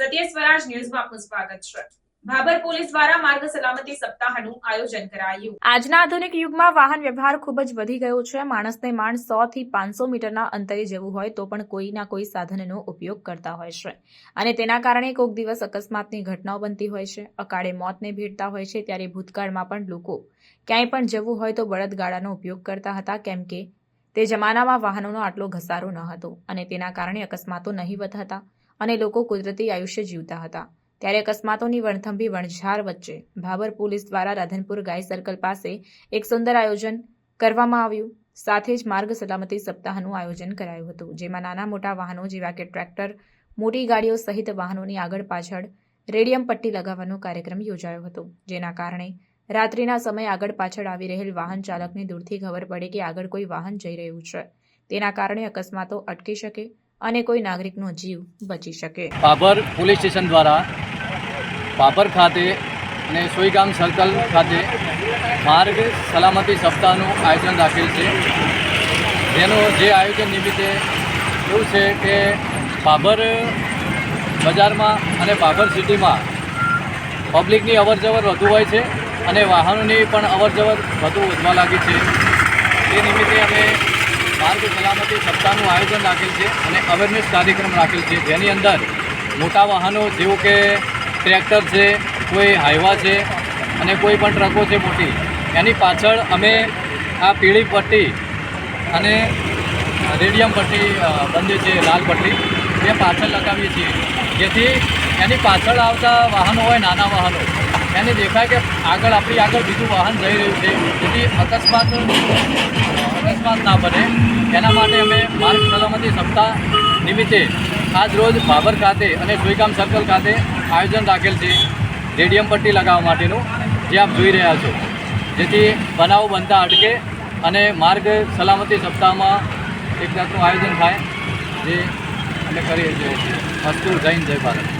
સત્ય સ્વરાજ ન્યૂઝમાં આપનું સ્વાગત છે. ભાભર પોલીસ દ્વારા માર્ગ સલામતી સપ્તાહનું આયોજન કરાયું. આજના આધુનિક યુગમાં વાહન વ્યવહાર ખૂબ જ વધી ગયો છે. માણસને માણ સો થી પાંચસો મીટરના અંતરે જવું હોય તો પણ કોઈના કોઈ સાધનનો ઉપયોગ કરતા હોય છે. અને તેના કારણે કોઈક દિવસ અકસ્માતની ઘટનાઓ બનતી હોય છે. અકાળે મોતને ભેટતા હોય છે. ત્યારે ભૂતકાળમાં પણ લોકો ક્યાંય પણ જવું હોય તો બળદગાડાનો ઉપયોગ કરતા હતા. કેમ કે તે જમાનામાં વાહનોનો આટલો ઘસારો ન હતો અને તેના કારણે અકસ્માતો નહીવત હતા અને લોકો કુદરતી આયુષ્ય જીવતા હતા. ત્યારે અકસ્માતોની વણથંભી વણઝાર વચ્ચે ભાબર પોલીસ દ્વારા રાધનપુર ગાય સર્કલ પાસે એક સુંદર આયોજન કરવામાં આવ્યું. સાથે જ માર્ગ સલામતી સપ્તાહનું આયોજન કરાયું હતું, જેમાં નાના મોટા વાહનો જેવા કે ટ્રેક્ટર, મોટી ગાડીઓ સહિત વાહનોની આગળ પાછળ રેડિયમ પટ્ટી લગાવવાનો કાર્યક્રમ યોજાયો હતો, જેના કારણે રાત્રિના સમયે આગળ પાછળ આવી રહેલ વાહન ચાલકને દૂરથી ખબર પડે કે આગળ કોઈ વાહન જઈ રહ્યું છે. તેના કારણે અકસ્માતો અટકી શકે અને કોઈ નાગરિકનો જીવ બચી શકે. બાબર પોલીસ સ્ટેશન દ્વારા બાબર ખાતે અને સોઈગામ સર્કલ ખાતે માર્ગ સલામતી સપ્તાહનું આયોજન રાખેલ છે. જેનું જે આયોજન નિમિત્તે એવું છે કે બાબર બજારમાં અને બાબર સિટીમાં પબ્લિકની અવરજવર વધુ હોય છે અને વાહનોની પણ અવરજવર વધુ વધવા લાગી છે. તે નિમિત્તે અમે માર્ગ સલામતી સપ્તાહનું આયોજન રાખેલ છે અને અવેરનેસ કાર્યક્રમ રાખેલ છે. જેની અંદર મોટા વાહનો, જેવું કે ટ્રેક્ટર છે, કોઈ હાઈવા છે અને કોઈ પણ ટ્રકો છે મોટી, એની પાછળ અમે આ પીળી પટ્ટી અને રેડિયમ પટ્ટી બંને છે, લાલ પટ્ટી, એ પાછળ લગાવીએ છીએ. જેથી એની પાછળ આવતા વાહનો હોય, નાના વાહનો, એને દેખાય કે આગળ, આપણી આગળ બીજું વાહન જઈ રહ્યું છે. જેથી અકસ્માત અકસ્માત ના બને. એના માટે અમે માર્ગ સલામતી સપ્તાહ નિમિત્તે આજ રોજ બાબર ખાતે અને સોઈગામ સર્કલ ખાતે આયોજન રાખેલ છે રેડિયમ પટ્ટી લગાવવા માટેનું, જે આપ જોઈ રહ્યા છો. જેથી બનાવો બનતા અટકે અને માર્ગ સલામતી સપ્તાહમાં એક જાતનું આયોજન થાય, જે અમે કરીએ છીએ. અસ્તુ જૈન જય ભારત.